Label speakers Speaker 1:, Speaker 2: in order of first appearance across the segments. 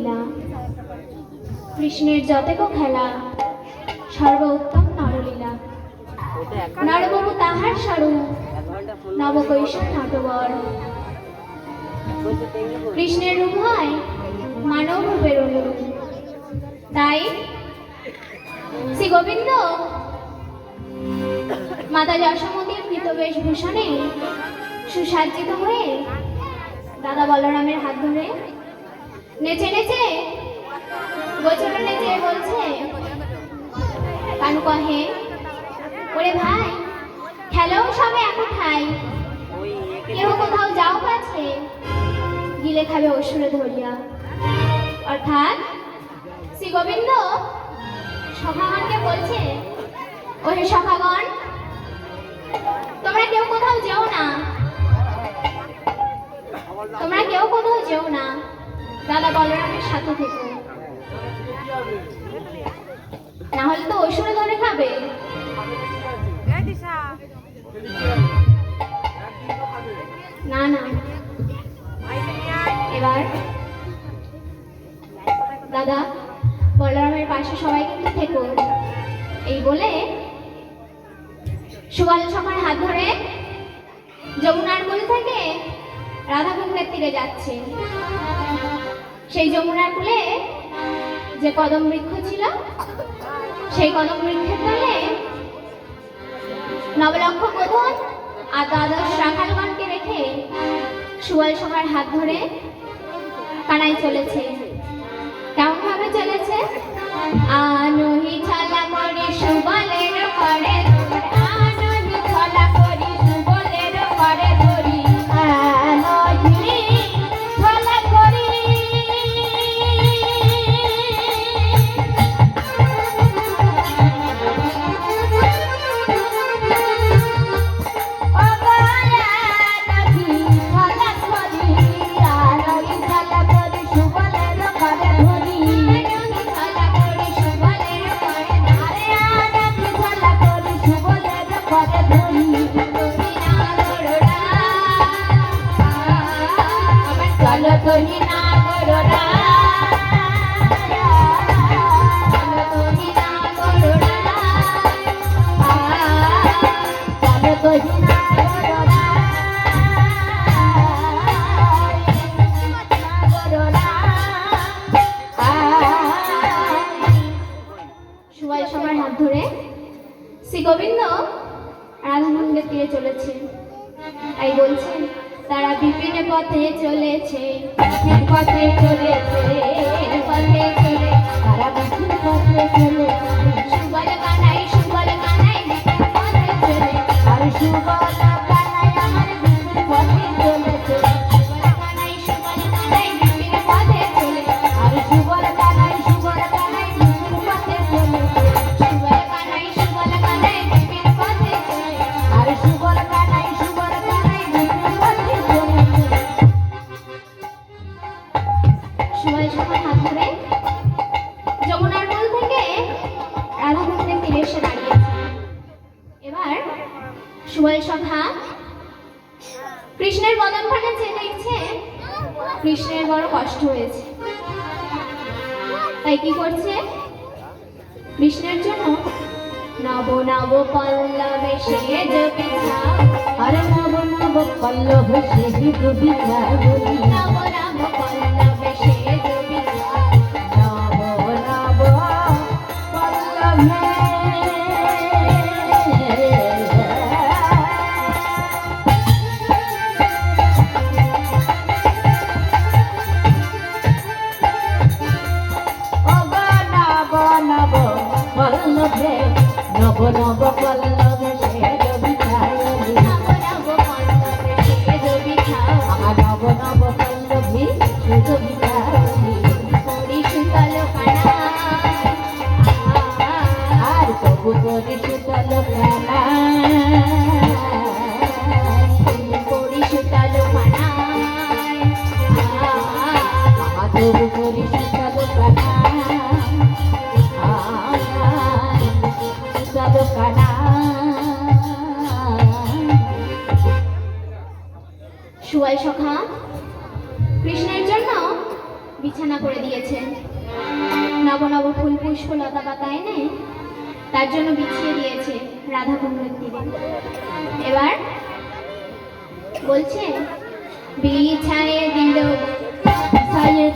Speaker 1: লীলা কৃষ্ণের যতেক খেলা, সর্ব উত্তম নরলীলা। নরবরু তাহার স্বরূপ নবকৈশোর নটবর। কৃষ্ণের রূপ হয় মানব রূপের অনুরূপ। তাই শ্রী গোবিন্দ মাতা যশোমতীর কৃত বেশভূষণে সুসজ্জিত হয়ে দাদা বলরামের হাত ধরে নেচে নেচে? গোচরে নেচে বলছে। কানু কহে, ওরে ভাই খেলেও সবে এখন ঠাই কেউ কোথাও যাও কাছে? গিলে খাবে অসুরে ধরিয়া। অর্থাৎ শ্রী গোবিন্দ সখাগণকে বলছে ওরে সখাগণ তোমরা কেউ কোথাও যেও না। তোমরা কেউ কোথাও যেও না। দাদা বলরামের সাথে থেকো। না হলে তো অসুরে ধরে খাবে। না না। এবার দাদা বলরামের পাশে সবাই কিন্তু থেকো। এই বলে সুবল সখার হাত ধরে যমুনার কুল থেকে রাধাকুণ্ডের তীরে যাচ্ছে। সেই যমুনার কুলে, যে কদম বৃক্ষ ছিল, সেই কদম বৃক্ষের তলে নবলক্ষ গোধন আর দ্বাদশ রাখালগণকে রেখে সুবল সখার হাত ধরে কানাই চলেছে। কেমন ভাবে চলেছে? আনহি ছলা করি সুবলের শ্রী গোবিন্দ রাধাকুণ্ডের তীরে চলেছে তাই বলছেন তারা বিভিন্ন পথে চলেছে পথে চলেছে পথে চলে তারা বিভিন্ন পথে চলে কৃষ্ণের বড় কষ্ট হয়েছে। তাই কি করছে? কৃষ্ণের জন্য নব নব পল্লবে সে জপিতা
Speaker 2: হর নব নব পল্লব সে জপিতা
Speaker 1: নব নব
Speaker 2: নব নব পল্লবে
Speaker 1: সুয়াই সখা কৃষ্ণের জন্য বিছানা করে দিয়েছেন। নব নব ফুল পুষ্প লতা পাতা এনে তার জন্য বিছিয়ে দিয়েছে রাধা কুণ্ডের এবার বলছে, বিছায় দিল
Speaker 2: ছায়ে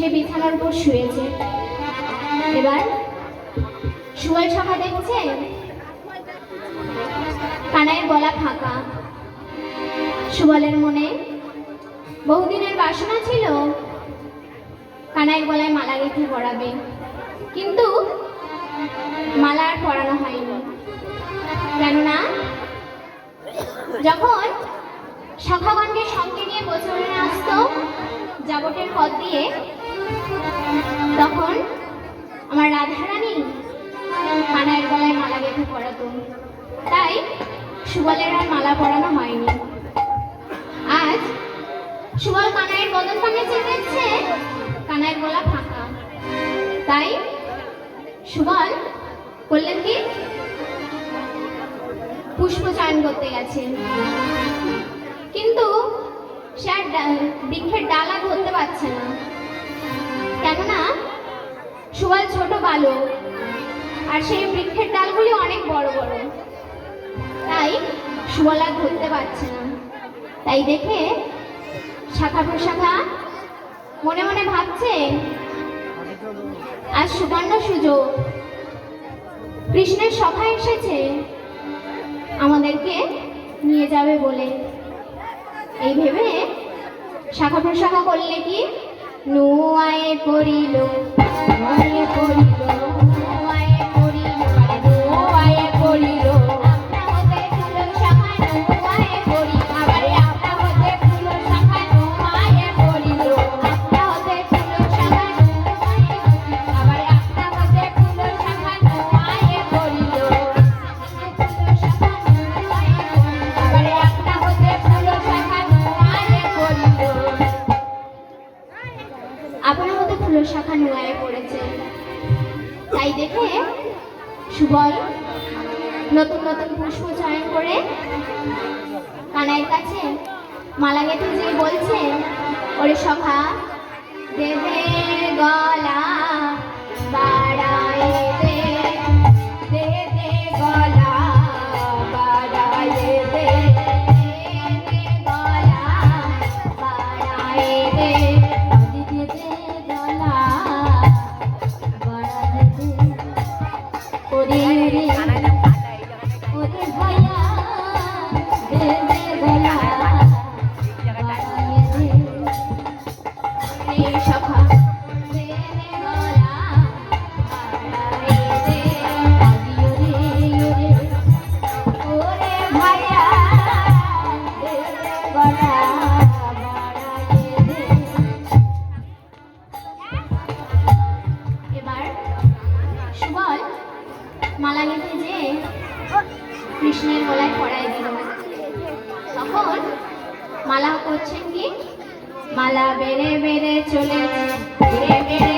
Speaker 1: সে বিছানার উপর শুয়েছে। এবার সুবল সখা দেখছে? কানাইয়ের গলা ফাঁকা। সুবলের মনে বহুদিনের বাসনা ছিল, কানাইয়ের গলায় মালা গেঁথে পরাবে। কিন্তু মালা আর পরানো হয়নি। কেননা যখন সখাগণকে সঙ্গে নিয়ে গোচরণে আসতো। যাবটের পথ দিয়ে তখন আমার রাধারানী কানাইয়ের গলায় মালা গেঁথে পরাতো তাই সুবলের আর মালা পরানো হয়নি। আজ সুবল কানাইয়ের বদন পানে চেয়ে দেখছে কানাইয়ের গলা ফাঁকা। তাই সুবল করলেন কি? পুষ্প চয়ন করতে গেছে বৃক্ষের ডালা ধরতে পারছে না। কেননা সুবল ছোট বালক, আর সেই বৃক্ষের ডালগুলি অনেক বড় বড়। তাই সুবল আর ধরতে পারছে না। তাই দেখে শাখা প্রশাখা মনে মনে ভাবছে আর সুবর্ণ সুযোগ। কৃষ্ণের সভা এসেছে। আমাদেরকে নিয়ে যাবে বলে। এই ভেবে শাখা প্রশাখা করলে কি? নুয়ায় পড়িল। নতুন নতুন পুষ্প চয়ন করে কানাইয়ের কাছে মালা গেঁথে যে বলছে, ওরে সভা দে দে গলা বাড়ায় বল মালা নিতে যে কৃষ্ণের গলায় পড়ায় দিল। তখন মালা করছেন কি? মালা বেড়ে বেড়ে চলে বেড়ে বেড়ে